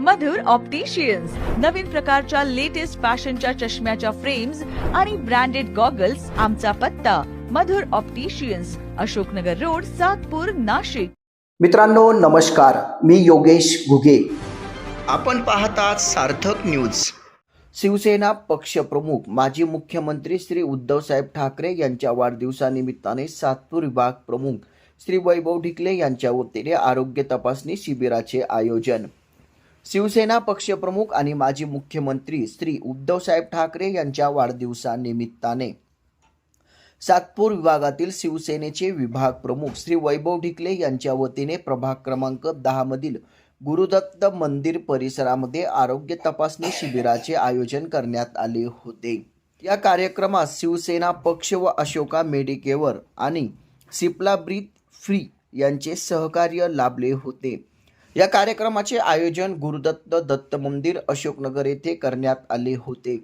मधुर opticians नवीन प्रकारच्या latest फॅशनच्या चष्म्याच्या फ्रेम्स आणि ब्रँडेड गॉगल्स आमचा पत्ता. Madhur opticians Ashoknagar road Satpur Nashik. मित्रांनो नमस्कार. मी योगेश घुगे. आपण पाहतात सार्थक न्यूज शिवसेना पक्षप्रमुख माजी मुख्यमंत्री श्री उद्धवसाहेब ठाकरे यांच्या वाढदिवसानिमित्ताने सातपूर विभाग प्रमुख श्री वैभव ढिकले यांच्या वतीने आरोग्य तपासणी शिबिराचे आयोजन. शिवसेना पक्षप्रमुख आणि माजी मुख्यमंत्री श्री उद्धवसाहेब ठाकरे यांच्या वाढदिवसानिमित्ताने सातपूर विभागातील शिवसेनेचे विभाग प्रमुख श्री वैभव ढिकले यांच्या वतीने प्रभाग क्रमांक दहा मधील गुरुदत्त मंदिर परिसरामध्ये आरोग्य तपासणी शिबिराचे आयोजन करण्यात आले होते. या कार्यक्रमात शिवसेना पक्ष व अशोका मेडिकेवर आणि सिप्ला ब्रीथ फ्री यांचे सहकार्य लाभले होते. या कार्यक्रमाचे आयोजन गुरुदत्त दत्त मंदिर अशोकनगर येथे करण्यात आले होते.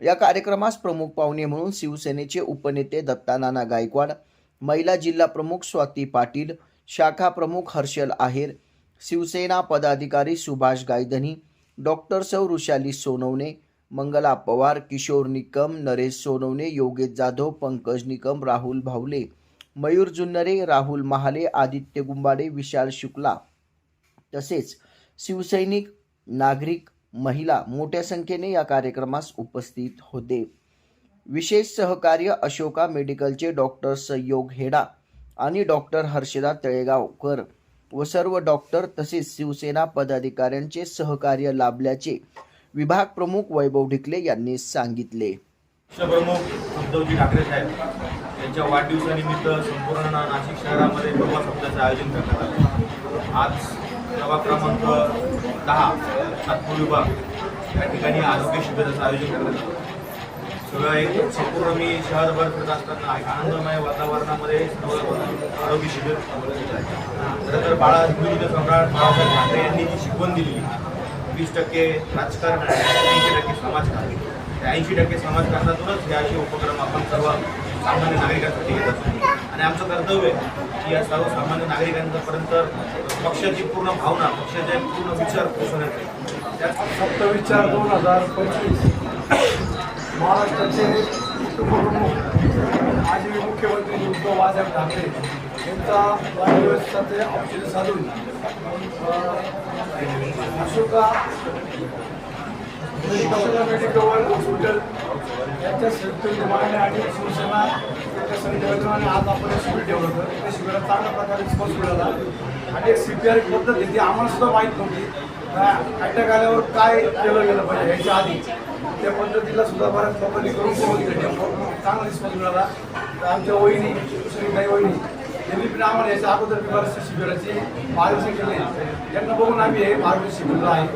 या कार्यक्रमास प्रमुख पाहुणे म्हणून शिवसेनेचे उपनेते दत्तानाना गायकवाड महिला जिल्हा प्रमुख स्वाती पाटील शाखा प्रमुख हर्षल आहेर शिवसेना पदाधिकारी सुभाष गायधनी डॉक्टर सौ ऋषाली सोनवणे मंगला पवार किशोर निकम नरेश सोनवणे योगेश जाधव पंकज निकम राहुल भावले मयूर जुन्नरे राहुल महाले आदित्य गुंबाडे विशाल शुक्ला तसेच शिवसैनिक नागरिक महिला मोठ्या संख्येने या कार्यक्रमास उपस्थित होते. विशेष सहकार्य अशोका मेडिकलचे डॉक्टर संयोग हेडा आणि डॉक्टर हर्षदा तळेगावकर व सर्व डॉक्टर तसेच शिवसेना पदाधिकाऱ्यांचे सहकार्य लाभल्याचे विभाग प्रमुख वैभव ढिकले यांनी सांगितले. प्रमुख उद्धवजी ठाकरे साहेब यांच्या वाढदिवसानिमित्त संपूर्ण नाशिक शहरामध्ये भगवा सप्ताहाचं आयोजन करण्यात आलं. आज प्रभाग क्रमांक दहा सातपूर विभाग. या ठिकाणी आरोग्य शिबिराचं आयोजन करण्यात आलं. सगळं एक संपूर्ण मी शहरभर फिरत असताना एक आनंदमय वातावरणामध्ये आरोग्य शिबिर खरं तर बाळा हिंदू सम्राट बाळासाहेब ठाकरे यांनी जी शिकवण दिली वीस टक्के राजकारण ऐंशी टक्के समाजकारण. त्या ऐंशी टक्के समाजकारणातूनच हे असे उपक्रम आपण सर्व सामान्य नागरिकांसाठी घेत असतो. आणि आमचं कर्तव्य आहे या सर्वसामान्य नागरिकांपर्यंत पक्षाची पूर्ण भावना पक्षाचे पूर्ण विचार पोहोचण्यात त्याच सप्तवीस विचार दोन हजार पंचवीस. महाराष्ट्राचे उपप्रमुख माजी मुख्यमंत्री उद्धव बाळासाहेब ठाकरे यांचा वाढदिवसाचे औषध साधून अशोका मेडिकल हॉस्पिटल यांच्या संयुक्त विद्यमाने आणि शिवसेना यांच्या संयुक्त विद्यमाने आज आपण हे शिबिर ठेवलं होतं त्या शिबिरात चांगल्या प्रकारे रिस्पॉन्स मिळाला आणि एक सी पी आर पद्धत आहे ती आम्हाला सुद्धा माहीत नव्हती अटॅक आल्यावर काय केलं गेलं पाहिजे ह्याच्या आधी त्या पद्धतीला सुद्धा बऱ्याच लोकांनी करून बघितलं चांगला रिस्पॉन्स मिळाला तर आमच्या वहिनी दुसरी काही वहिनी यांनी पण आम्हाला याच्या अगोदर बऱ्याचशा शिबिराचे मार्गदर्शन केले. त्यांना बघून आम्ही हे मार्गदर्शन शिबिरला आहे.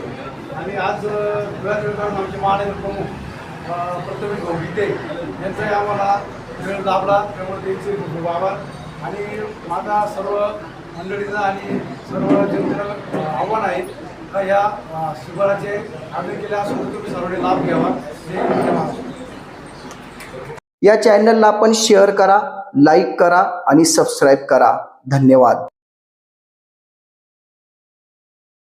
आणि आज वेळात आमचे महानगर प्रमुख प्रथमेश भाऊ गीते यांचाही आम्हाला वेळ लाभला. त्यामुळे त्यांचे खूप खूप आभार. आणि माझा सर्व मंडळीचा आणि सर्व जनतेला आव्हान आहे का या शिबिराचे आम्ही केले असून तुम्ही सर्वांनी लाभ घ्यावा. हे या चॅनलला आपण शेअर करा लाईक करा आणि सबस्क्राईब करा. धन्यवाद.